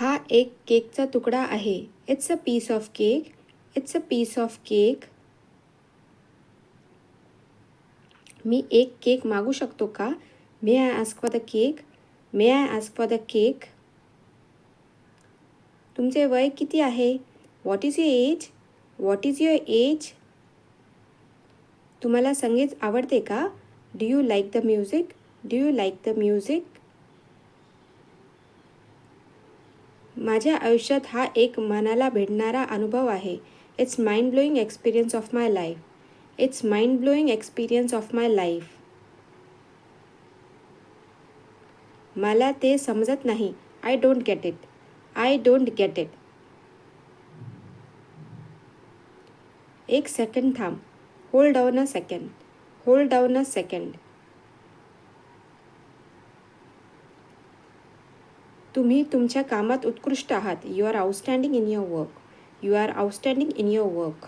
हा एक केकचा तुकडा आहे. It's a piece of cake it's a piece of cake मी एक केक मागू शकतो का? May I ask for the cake may I ask for the cake तुमचे वय किती आहे? What is your age what is your age तुम्हाला संगीत आवडते का? Do you like the music do you like the music माझ्या आयुष्यात हा एक मनाला भेटणारा अनुभव आहे. It's mind blowing experience of my life it's mind blowing experience of my life मला ते समजत नाही. I don't get it I don't get it एक सेकंड थांब. Hold down a second hold down a second तुम्ही तुमच्या कामात उत्कृष्ट आहात. You are outstanding in your work you are outstanding in your work